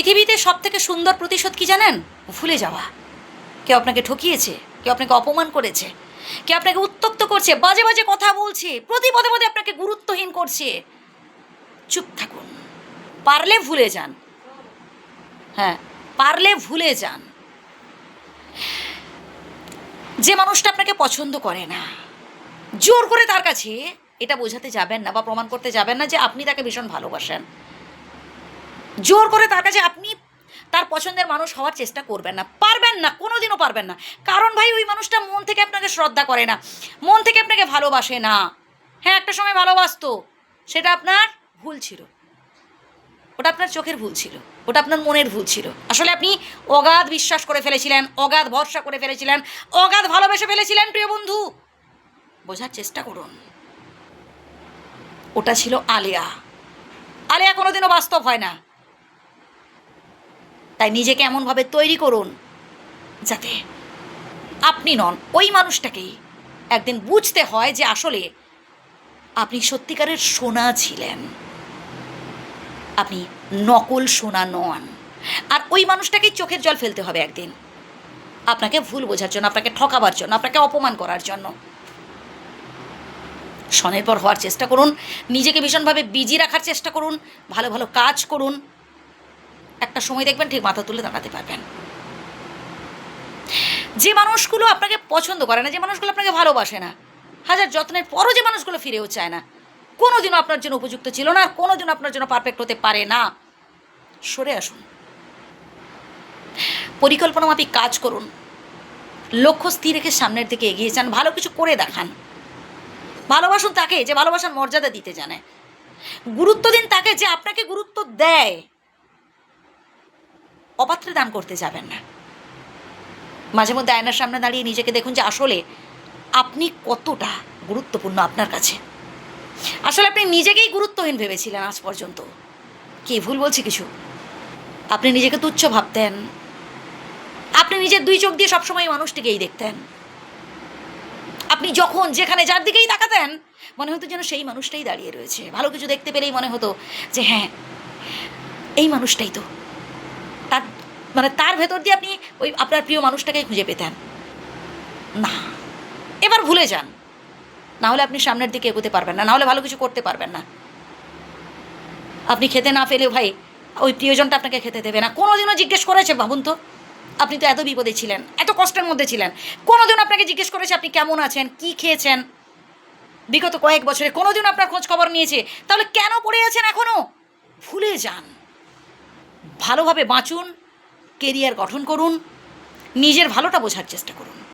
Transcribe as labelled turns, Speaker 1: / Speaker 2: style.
Speaker 1: পৃথিবীতে সব থেকে সুন্দর প্রতিশোধ কি জানেন? ভুলে যাওয়া। কেউ আপনাকে ঠকিয়েছে, কেউ আপনাকে অপমান করেছে, কেউ আপনাকে উত্তক্ত করছে, বাজে বাজে কথা বলছে প্রতি পদে পদে আপনাকে গুরুত্বহীন করছে। চুপ থাকুন। পারলে ভুলে যান। হ্যাঁ পারলে ভুলে যান। যে মানুষটা আপনাকে পছন্দ করে না, জোর করে তার কাছে এটা বোঝাতে যাবেন না বা প্রমাণ করতে যাবেন না যে আপনি তাকে ভীষণ ভালোবাসেন। জোর করে তার কাছে আপনি তার পছন্দের মানুষ হওয়ার চেষ্টা করবেন না। পারবেন না, কোনোদিনও পারবেন না। কারণ ভাই, ওই মানুষটা মন থেকে আপনাকে শ্রদ্ধা করে না। মন থেকে আপনাকে ভালোবাসে না। হ্যাঁ একটা সময় ভালোবাসতো। সেটা আপনার ভুল ছিল। ওটা আপনার চোখের ভুল ছিল। ওটা আপনার মনের ভুল ছিল। আসলে আপনি অগাধ বিশ্বাস করে ফেলেছিলেন, অগাধ ভরসা করে ফেলেছিলেন, অগাধ ভালোবেসে ফেলেছিলেন, প্রিয় বন্ধু। বোঝার চেষ্টা করুন। ওটা ছিল আলিয়া। আলিয়া কোনোদিনও বাস্তব হয় না। তাই নিজেকে এমনভাবে তৈরি করুন যাতে আপনি নন, ওই মানুষটাকেই একদিন বুঝতে হয় যে আসলে আপনি সত্যিকারের সোনা ছিলেন। আপনি নকল সোনা নন। আর ওই মানুষটাকেই চোখের জল ফেলতে হবে একদিন। আপনাকে ভুল বোঝার জন্য, আপনাকে ঠকাবার জন্য, আপনাকে অপমান করার জন্য। স্বনির্ভর হওয়ার চেষ্টা করুন, নিজেকে ভীষণভাবে বিজি রাখার চেষ্টা করুন, ভালো ভালো কাজ করুন একটা সময় দেখবেন ঠিক মাথা তুলে দাঁড়াতে পারবেন। যে মানুষগুলো আপনাকে পছন্দ করে না, যে মানুষগুলো আপনাকে ভালোবাসে না, হাজার যত্নের পরও যে মানুষগুলো ফিরেও চায় না, কোনোদিনও আপনার জন্য উপযুক্ত ছিল না, আর কোনোদিনও আপনার জন্য পারফেক্ট হতে পারে না। সরে আসুন। পরিকল্পনা মাফিক কাজ করুন। লক্ষ্য স্থির রেখে সামনের দিকে এগিয়ে যান, ভালো কিছু করে দেখান। ভালোবাসুন তাকে, যে ভালোবাসার মর্যাদা দিতে জানে। গুরুত্ব দিন তাকে, যে আপনাকে গুরুত্ব দেয়। অপাত্রে দান করতে যাবেন না। মাঝে মধ্যে আয়নার সামনে দাঁড়িয়ে নিজেকে দেখুন যে আসলে আপনি কতটা গুরুত্বপূর্ণ আপনার কাছে। আসলে আপনি নিজেকেই গুরুত্বহীন ভেবেছিলেন আজ পর্যন্ত। কি, ভুল বলছি কিছু? আপনি নিজেকে তুচ্ছ ভাবতেন। আপনি নিজের দুই চোখ দিয়ে সবসময় মানুষটিকেই দেখতেন। আপনি যখন যেখানে যার দিকেই তাকাতেন, মনে হতো যেন সেই মানুষটাই দাঁড়িয়ে রয়েছে। ভালো কিছু দেখতে পেলেই মনে হতো যে হ্যাঁ এই মানুষটাই তো। মানে তার ভেতর দিয়ে আপনি ওই আপনার প্রিয় মানুষটাকেই খুঁজে পেতেন। না। এবার ভুলে যান। না হলে আপনি সামনের দিকে এগোতে পারবেন না না হলে ভালো কিছু করতে পারবেন না। আপনি খেতে না পেলেও ভাই, ওই প্রিয়জনটা আপনাকে খেতে দেবে না। কোনোদিনও জিজ্ঞেস করেছে, ভাবুন তো। আপনি তো এত বিপদে ছিলেন, এত কষ্টের মধ্যে ছিলেন। কোনোদিন আপনাকে জিজ্ঞেস করেছে, আপনি কেমন আছেন? কি খেয়েছেন? বিগত কয়েক বছরে কোনোদিন আপনার খোঁজ খবর নিয়েছে। তাহলে কেন পড়ে আছেন এখনও ভুলে যান। ভালোভাবে বাঁচুন কেরিয়ার গঠন করুন নিজের ভালোটা বোঝার চেষ্টা করুন।